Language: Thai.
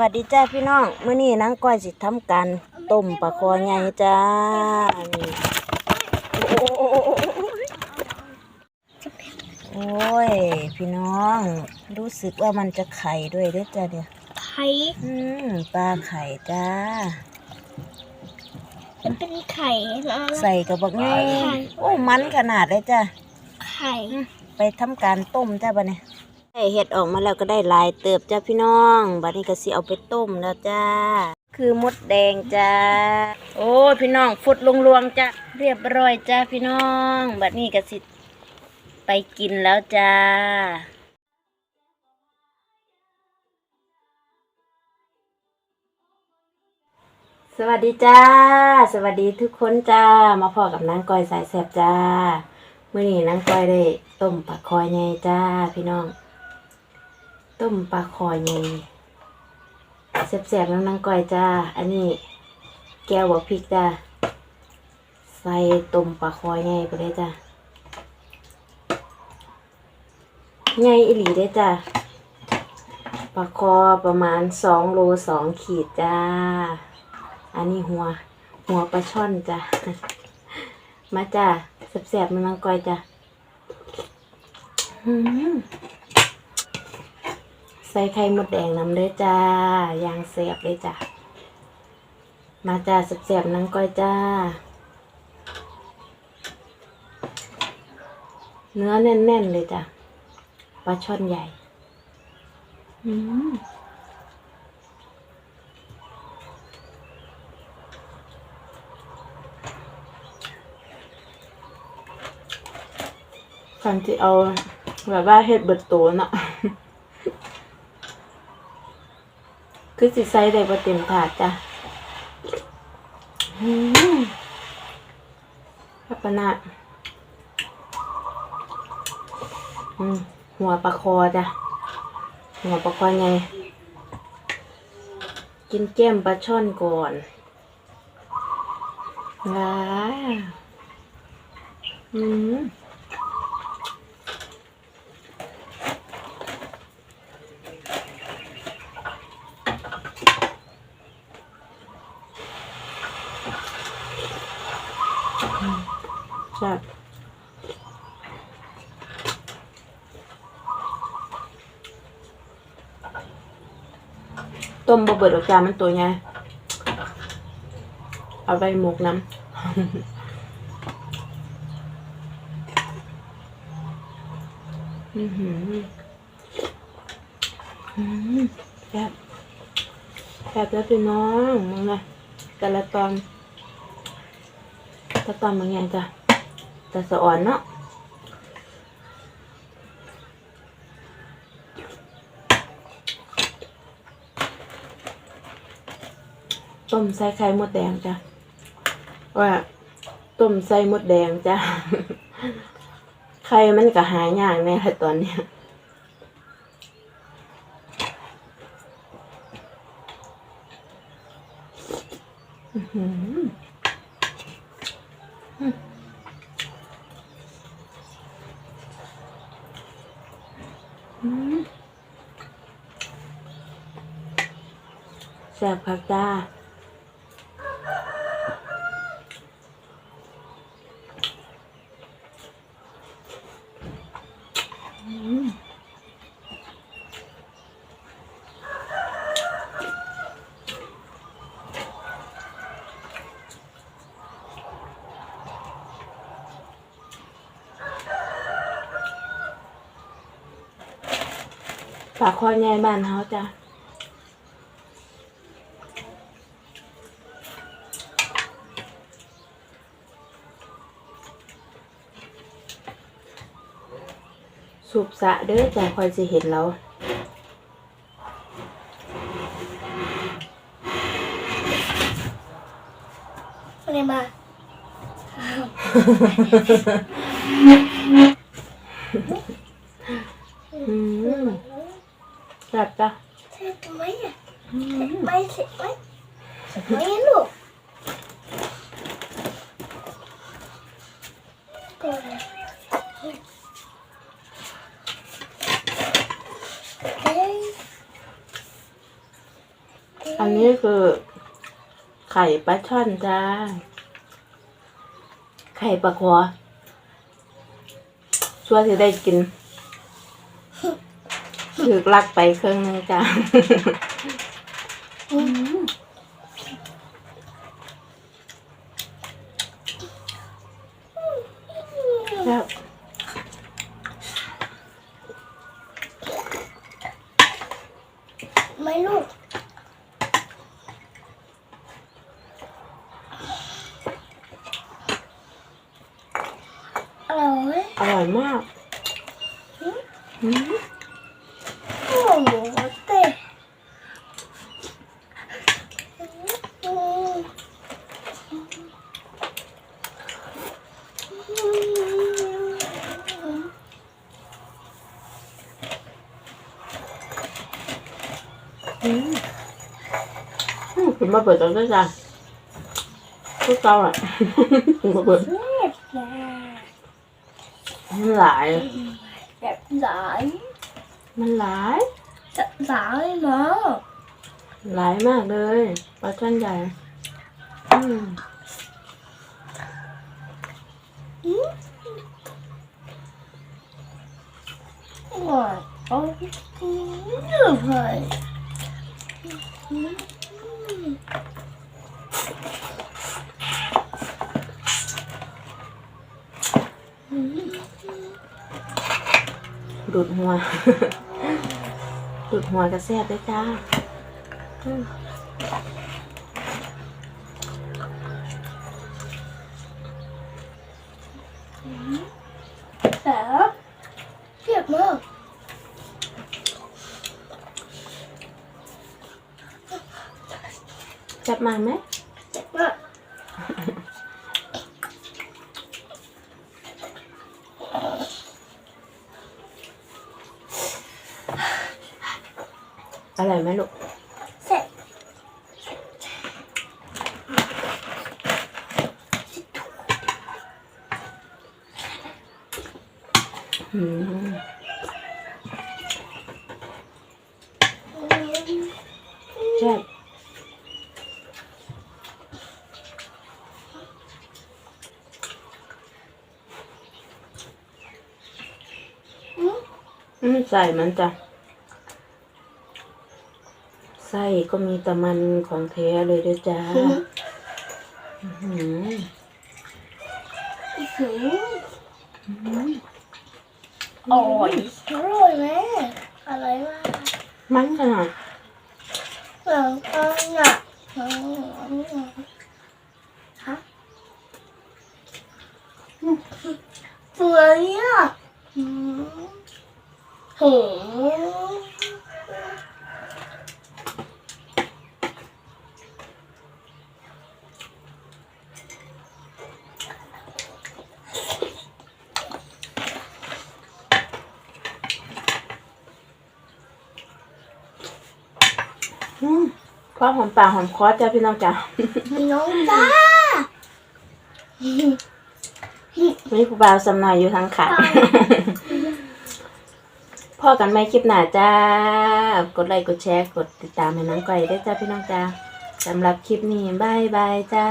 วัสดีจ้าพี่น้องมื้อนี้นางก้อยสิทำการต้มปลาคอใหญ่จ้านี่โอ้ย พี่น้อง รู้สึกว่ามันจะไข่ด้วยเด้อจ้าเนี่ยไข่อืมปลาไข่จ้ามันเป็นไข่แล้วใส่กระบอกไงโอ้มันขนาดเลยจ้าไข่ไปทำการต้มจ้าบัดนี้ ได้เห็ดออกมาแล้วก็ได้ลายเติบจ้าพี่น้อง บัดนี้ก็สิเอาไปต้มแล้วจ้า คือมดแดงจ้า โอ้พี่น้องฟุดลงลวงจ้าเรียบร้อยจ้าพี่น้อง บัดนี้ก็สิไปกินแล้วจ้าสวัสดีจ้า สวัสดีทุกคนจ้า มาพอกับนางก้อยสายแสบจ้าเมื่อนี้นางก้อยได้ต้มปลาคอยใหญ่จ้า พี่น้อง ต้มปลาคอยใหญ่แสบๆน้องนางก้อยจ้า อันนี้แก้วบวพริกจ้า ใส่ต้มปลาคอยใหญ่ไปเลยจ้าใหญ่อีหลีได้จ้าปลาคอประมาณสองโลสองขีดจ้า อันนี้หัว หัวปลาช่อนจ้ะมาจ้ะแสบๆมันมังกอยจ้ะหืม ใส่ไข่มดแดงน้ำเลยจ้ายางแสบเลยจ้ะมาจ้ะแสบๆนังก้อยจ้า เนื้อแน่น ๆ เลยจ้ะปลาช่อนใหญ่ อืมคันที่เอาแบบว่าเฮ็ดเบิดโตเนาะ คือสิใส่ได้บ่เต็มถาดจ้ะอืมพับปนาหัวปลาคอจ้ะ หัวปลาคอไง กินแก้มปลาช่อนก่อนว้าอืม ใช่บต้มบะเบิดออกจานมันตัวไงเอาไปหมกน้ำอือหืออืมแซ่บแซ่บแล้วพี่น้องมึงไงแต่ละตอนถ้าตอนบางย่างจ้ะ แต่สะอ่อนเนาะต้มใส่ไข่มดแดงจ้ะว่าต้มใส่มดแดงจ้ะไข่มันก็หายยากแน่ค่ะตอนเนี้ยอือหือ แซ่บคักจ้าฝากคอยใหญ่บ้านเฮาจ้ะ สูบสะเด้อจ้ะคอยสิเห็นแล้วอะไรมาอืมแบบจ้ะเสร็จไหมอะเสร็จไหมเสร็จไหมเสร็จไหมลูกก็เลยเฮ้ย อันนี้คือ ไข่ปลาช่อนจ้า ไข่ปลาคอชัวร์จะได้กินถือลักไปเครื่องนึงจ้า ร่อยมากอืม โอ้โหเตะอืม อืมอืมคุณมาเปิดตอนนี้จ้ะทุกเตาอ่ะ คุณมาเปิด เล็บแหละ มันหลาย แบบหลาย มันหลาย จะหลายมาก หลายมากเลยปล าช่อนใหญ่อืมอืมอร่อยอ๋ออืมอร่อยอืม ดูดหัวดูดหัวกระแซบด้วยจ้าอืมแต่เทียบมากแซ่บมากไหมเจ็บม ร่อยไหมลูกเสร็จอืมแซ่บอืมอืมใส่มันจ้ะ ไส้ก็มีต่มันของแท้เลยด้วยจ้าอือหืออร่อยอร่อยแม่อะไรมากมันขนาดหลังอันอะฮะสวยอะอืมโห อืม ความหอมปากหอมคอจ้าพี่น้องจ้าพี่น้องจ้ามีผู้บ่าวสำหน่อยอยู่ทางขาพ่อกันไหมคลิปหน้าจ้ากดไลค์กดแชร์กดติดตามให้น้องก้อยได้วยจ้าพี่น้องจ้าสำหรับคลิปนี้บายบายจ้า